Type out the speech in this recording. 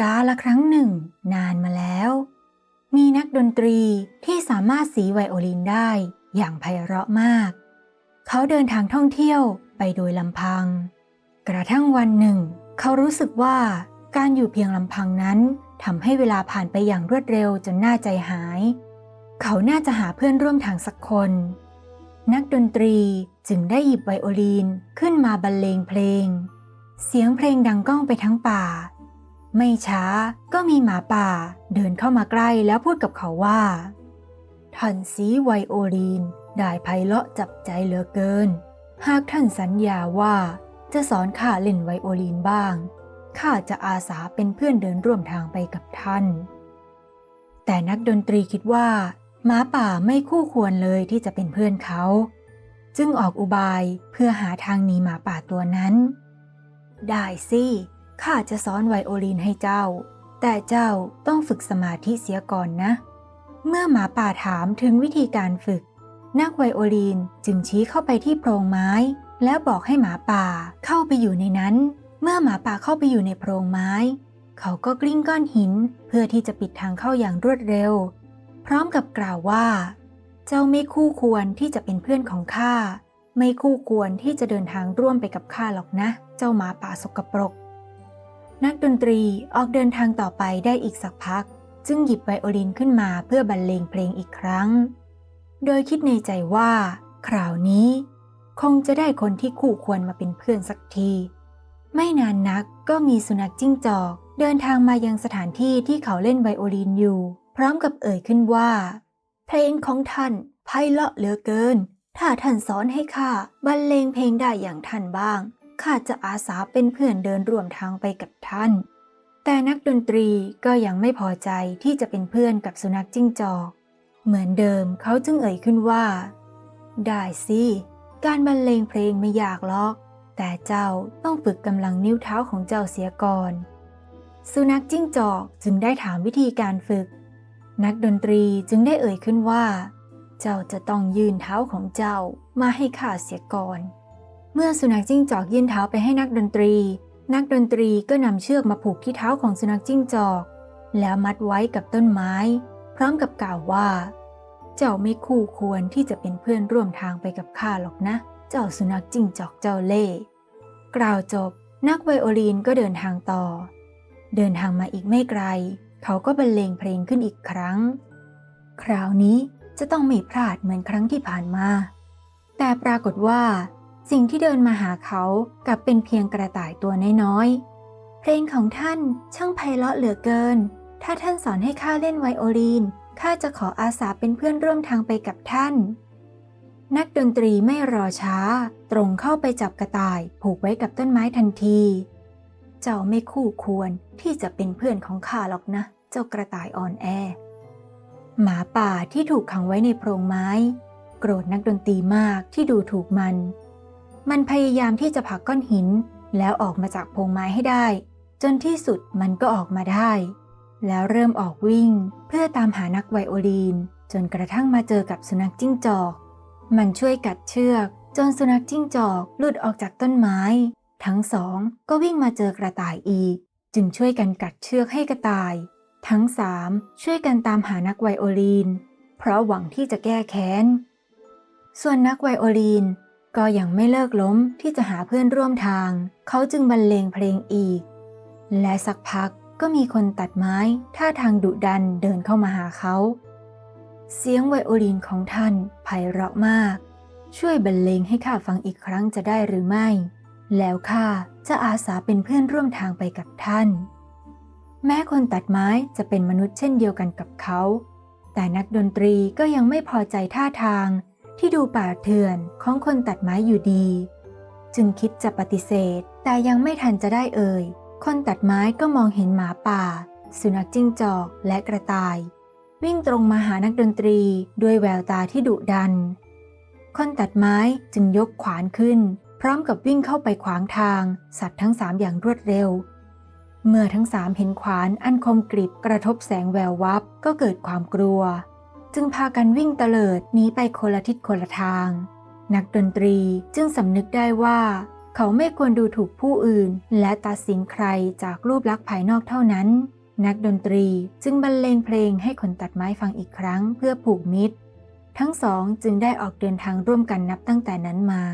กาละครั้งหนึ่ง นานมาแล้ว มีนักดนตรีที่สามารถสีไวโอลินได้อย่างไพเราะมาก เขาเดินทางท่องเที่ยวไปโดยลำพัง กระทั่งวันหนึ่ง เขารู้สึกว่าการอยู่เพียงลำพังนั้นทำให้เวลาผ่านไปอย่างรวดเร็วจนน่าใจหาย เขาน่าจะหาเพื่อนร่วมทางสักคน นักดนตรีจึงได้หยิบไวโอลินขึ้นมาบรรเลงเพลง เสียงเพลงดังก้องไปทั้งป่า ไม่ช้าก็มีหมาป่า เดินเข้ามาใกล้แล้วพูดกับเขาว่าท่านสีไวโอลินได้ไพเราะจับใจเหลือเกิน หากท่านสัญญาว่าจะสอนข้าเล่นไวโอลินบ้าง ข้าจะอาสาเป็นเพื่อนเดินร่วมทางไปกับท่าน แต่นักดนตรีคิดว่าหมาป่าไม่คู่ควรเลยที่จะเป็นเพื่อนเขา จึงออกอุบายเพื่อหาทางหนีหมาป่าตัวนั้น ได้สิ ข้าจะสอนไวโอลินให้เจ้า แต่เจ้าต้องฝึกสมาธิเสียก่อนนะ เมื่อหมาป่าถามถึงวิธีการฝึก นักไวโอลินจึงชี้เข้าไปที่โพรงไม้ แล้วบอกให้หมาป่าเข้าไปอยู่ในนั้น เมื่อหมาป่าเข้าไปอยู่ในโพรงไม้ เขาก็กลิ้งก้อนหิน เพื่อที่จะปิดทางเข้าอย่างรวดเร็ว พร้อมกับกล่าวว่า เจ้าไม่คู่ควรที่จะเป็นเพื่อนของข้าไม่คู่ควรที่จะเดินทางร่วมไปกับข้าหรอกนะ เจ้าหมาป่าสกปรก นักดนตรีออกเดินทางต่อไปได้อีกสักพัก จึงหยิบไวโอลินขึ้นมาเพื่อบรรเลงเพลงอีกครั้ง โดยคิดในใจว่า คราวนี้ คงจะได้คนที่คู่ควรมาเป็นเพื่อนสักที ไม่นานนักก็มีสุนัขจิ้งจอก เดินทางมายังสถานที่ที่เขาเล่นไวโอลินอยู่ พร้อมกับเอ่ยขึ้นว่า เพลงของท่านไพเราะเหลือเกิน ถ้าท่านสอนให้ข้าบรรเลงเพลงได้อย่างท่านบ้าง ข้าจะอาสาเป็นเพื่อนเดินร่วมทางไปกับท่าน แต่นักดนตรีก็ยังไม่พอใจที่จะเป็นเพื่อนกับสุนัขจิ้งจอก เหมือนเดิมเขาจึงเอ่ยขึ้นว่า ได้สิ การบรรเลงเพลงไม่ยากหรอก แต่เจ้าต้องฝึกกำลังนิ้วเท้าของเจ้าเสียก่อน สุนัขจิ้งจอกจึงได้ถามวิธีการฝึก นักดนตรีจึงได้เอ่ยขึ้นว่า เจ้าจะต้องยืนเท้าของเจ้ามาให้ข้าเสียก่อน เมื่อสุนัขจิ้งจอกยื่นเท้าไปให้นักดนตรี นักดนตรีก็นำเชือกมาผูกที่เท้าของสุนัขจิ้งจอก แล้วมัดไว้กับต้นไม้ พร้อมกับกล่าวว่า เจ้าไม่คู่ควรที่จะเป็นเพื่อนร่วมทางไปกับข้าหรอกนะ เจ้าสุนัขจิ้งจอกเจ้าเล่กล่าวจบ นักไวโอลินก็เดินทางต่อ เดินทางมาอีกไม่ไกล เขาก็บรรเลงเพลงขึ้นอีกครั้ง คราวนี้จะต้องไม่พลาดเหมือนครั้งที่ผ่านมา แต่ปรากฏว่า สิ่งที่เดินมาหาเขากลับเป็นเพียงกระต่ายตัวน้อยๆ เพลงของท่านช่างไพเราะเหลือเกิน ถ้าท่านสอนให้ข้าเล่นไวโอลินข้าจะขออาสาเป็นเพื่อนร่วมทางไปกับท่าน นักดนตรีไม่รอช้า ตรงเข้าไปจับกระต่ายผูกไว้กับต้นไม้ทันที เจ้าไม่คู่ควรที่จะเป็นเพื่อนของข้าหรอกนะ เจ้ากระต่ายอ่อนแอ หมาป่าที่ถูกขังไว้ในโพรงไม้ โกรธนักดนตรีมากที่ดูถูกมัน มันพยายามที่จะผลักก้อนหิน แล้วออกมาจากพงไม้ให้ได้ จนที่สุดมันก็ออกมาได้ แล้วเริ่มออกวิ่งเพื่อตามหานักไวโอลินจนกระทั่งมาเจอกับสุนัขจิ้งจอก มันช่วยกัดเชือก จนสุนัขจิ้งจอกหลุดออกจากต้นไม้ ทั้งสองก็วิ่งมาเจอกระต่ายอีก จึงช่วยกันกัดเชือกให้กระต่าย ทั้งสามช่วยกันตามหานักไวโอลินเพราะหวังที่จะแก้แค้น ส่วนนักไวโอลิน ก็ยังไม่เลิกล้มที่จะหาเพื่อนร่วมทาง เขาจึงบรรเลงเพลงอีก และสักพักก็มีคนตัดไม้ท่าทางดุดันเดินเข้ามาหาเขา เสียงไวโอลินของท่านไพเราะมาก ช่วยบรรเลงให้ข้าฟังอีกครั้งจะได้หรือไม่ แล้วข้าจะอาสาเป็นเพื่อนร่วมทางไปกับท่าน แม้คนตัดไม้จะเป็นมนุษย์เช่นเดียวกันกับเขา แต่นักดนตรีก็ยังไม่พอใจท่าทาง ที่ดูป่าเถื่อนของคนตัดไม้อยู่ดี จึงคิดจะปฏิเสธ แต่ยังไม่ทันจะได้เอ่ย คนตัดไม้ก็มองเห็นหมาป่า สุนัขจิ้งจอกและกระต่าย วิ่งตรงมาหานักดนตรีด้วยแววตาที่ดุดัน คนตัดไม้จึงยกขวานขึ้น พร้อมกับวิ่งเข้าไปขวางทาง สัตว์ทั้งสามอย่างรวดเร็ว เมื่อทั้งสามเห็นขวานอันคมกริบกระทบแสงแวววับก็เกิดความกลัว จึงพากันวิ่งเตลิดหนีไปคนละทิศคนละทาง นักดนตรีจึงสำนึกได้ว่า เขาไม่ควรดูถูกผู้อื่น และตัดสินใครจากรูปลักษณ์ภายนอกเท่านั้น นักดนตรีจึงบรรเลงเพลงให้คนตัดไม้ฟังอีกครั้งเพื่อผูกมิตร ทั้งสองจึงได้ออกเดินทางร่วมกันนับตั้งแต่นั้นมา